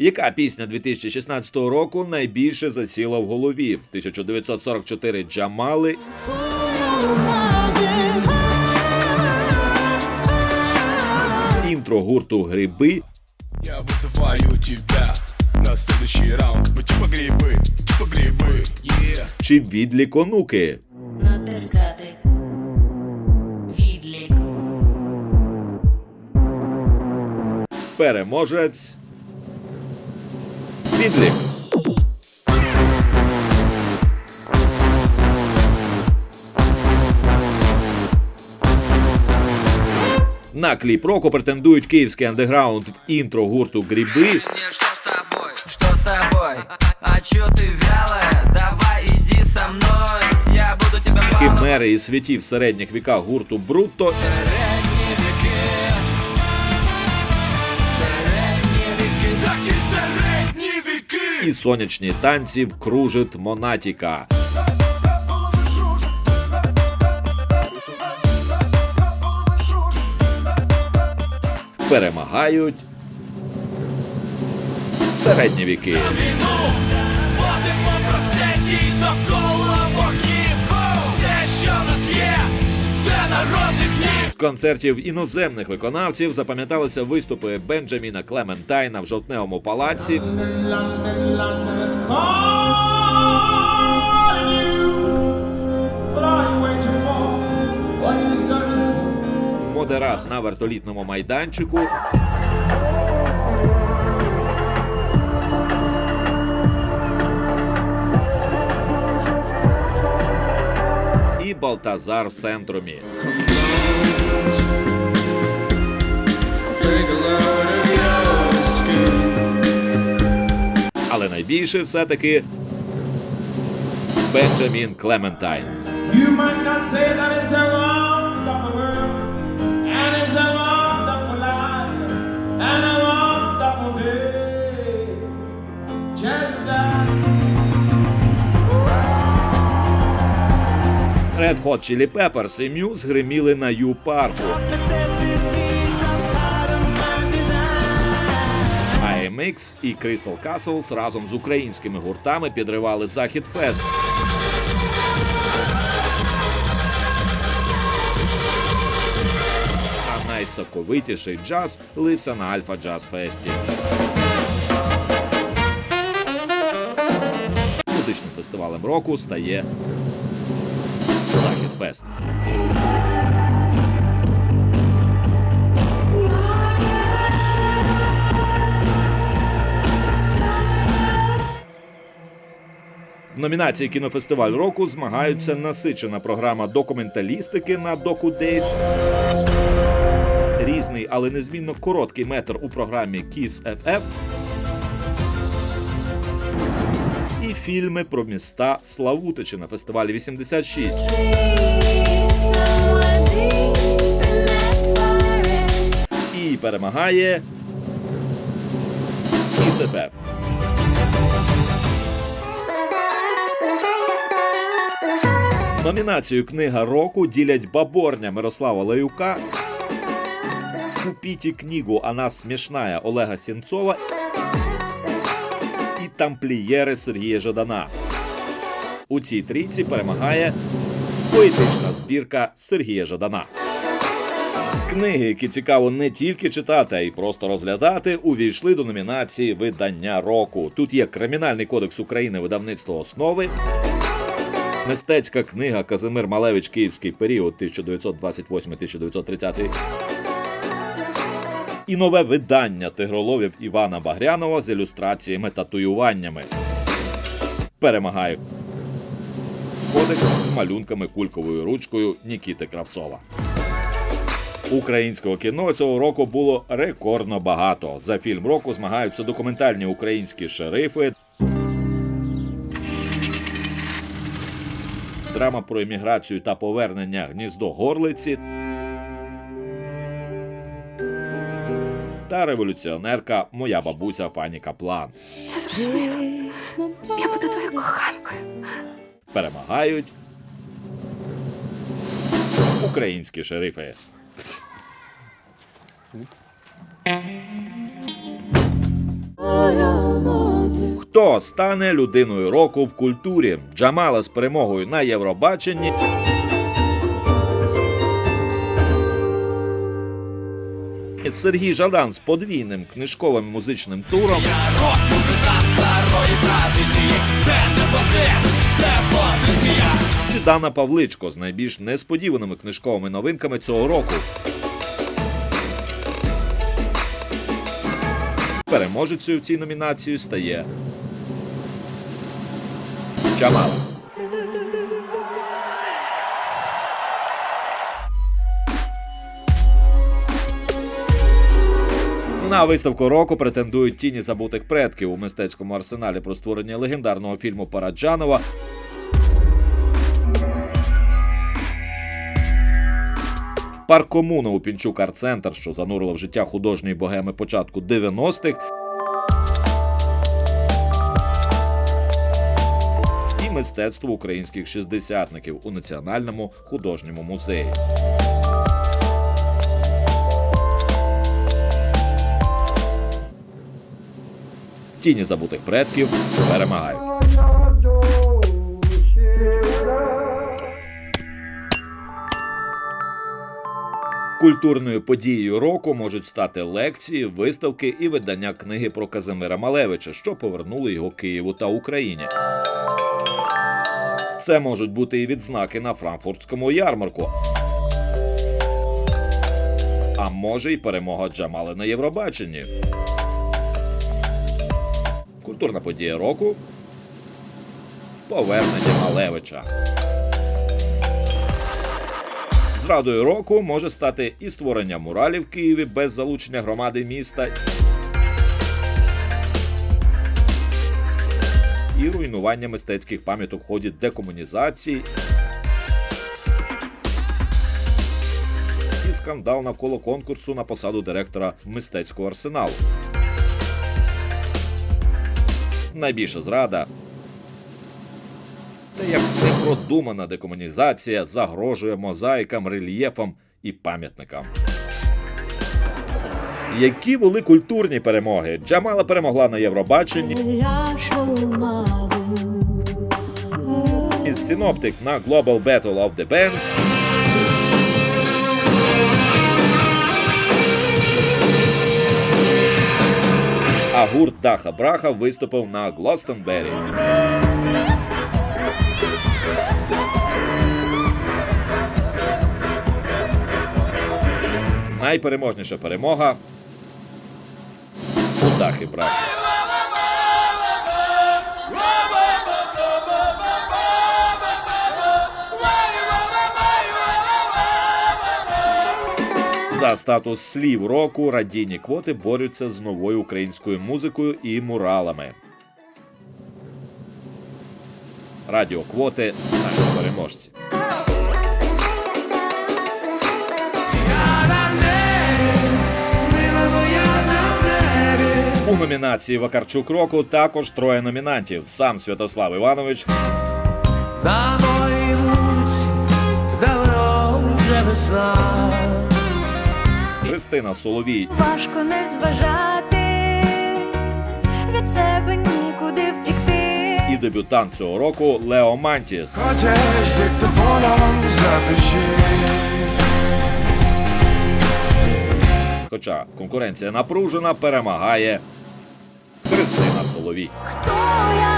Яка пісня 2016 року найбільше засіла в голові? 1944 Джамали, інтро гурту Гриби Я вызываю тебя на следующий раунд Мы типа грибы, типа грибы, yeah чи відлік онуки? Натискати. Відлік. Переможець. Відлік. На кліп року претендують київський андеграунд в інтро гурту Мне что с тобой? Что с тобой? А чё ты вялая? Давай иди со мной. Я буду баловать. химери і святі в середніх віках гурту Брутто і сонячні танці вкружить Монатіка. Перемагають середні віки. Довкола концертів іноземних виконавців запам'яталися виступи Бенджаміна Клементайна в жовтневому палаці, модерат на вертолітному майданчику. І Балтазар в центрумі. Але найбільше все-таки Бенджамін Клементайн. Red Hot Chili Peppers і Muse гриміли на Ю-парку. AMX і Crystal Castles разом з українськими гуртами підривали Захід Фест. А найсоковитіший джаз лився на Альфа Джаз Фесті. Музичним фестивалем року стає Фест. В номінації кінофестиваль року змагаються насичена програма документалістики на Доку Дейс. Різний, але незмінно короткий метр у програмі Kiss FF. Фільми про міста Славутичі на фестивалі 86. І перемагає Kiss Номінацію Книга року ділять баборня Мирослава Лаюка. Купіть книгу «Она смішная» Олега Сінцова тамплієри Сергія Жадана. У цій трійці перемагає поетична збірка Сергія Жадана. Книги, які цікаво не тільки читати, а й просто розглядати, увійшли до номінації видання року. Тут є Кримінальний кодекс України видавництво основи. Мистецька книга Казимир Малевич Київський період 1928-1930. І нове видання тигроловів Івана Багрянова з ілюстраціями татуюваннями. Перемагає кодекс з малюнками кульковою ручкою Нікіти Кравцова. Українського кіно цього року було рекордно багато. За фільм року змагаються документальні українські шерифи. Драма про еміграцію та повернення гніздо горлиці. Та революціонерка Моя бабуся пані Каплан. Я зрозуміла. Я буду твоєю коханкою. Перемагають українські шерифи. Хто стане людиною року в культурі? Джамала з перемогою на Євробаченні. Сергій Жадан з подвійним книжковим музичним туром. Рок, музикант старої традиції, це не води, це позиція. Чи Дана Павличко з найбільш несподіваними книжковими новинками цього року. Переможецею в цій номінації стає Джамала. На виставку року претендують тіні забутих предків у мистецькому арсеналі про створення легендарного фільму Параджанова Парк комуна у Пінчук Арт-Центр, що занурило в життя художньої богеми початку 90-х. І мистецтво українських шістдесятників у Національному художньому музеї. Тіні забутих предків перемагають. Культурною подією року можуть стати лекції, виставки і видання книги про Казимира Малевича, що повернули його Києву та Україні. Це можуть бути і відзнаки на франкфуртському ярмарку. А може й перемога Джамали на Євробаченні. Культурна подія року. Повернення Малевича. Зрадою року може стати і створення муралів в Києві без залучення громади міста, і руйнування мистецьких пам'яток в ході декомунізації. І скандал навколо конкурсу на посаду директора мистецького арсеналу. Найбільша зрада та як непродумана декомунізація загрожує мозаїкам, рельєфам і пам'ятникам. Які були культурні перемоги? Джамала перемогла на Євробаченні. Із Синоптик на Global Battle of the Bands. А гурт Даха Браха виступив на Глостонбері. Найпереможніша перемога у Дахи Брахи. За статус слів року радійні квоти борються з новою українською музикою і муралами. Радіоквоти наші переможці. У номінації Вакарчук року також троє номінантів. Сам Святослав Іванович, На моїй вулиці давно вже весна. Христина Соловій Важко не зважати, від себе нікуди втікти. і дебютант цього року Лео Мантіс. Хочеш диктофоном запиши Хоча конкуренція напружена, перемагає Христина Соловій. Хто як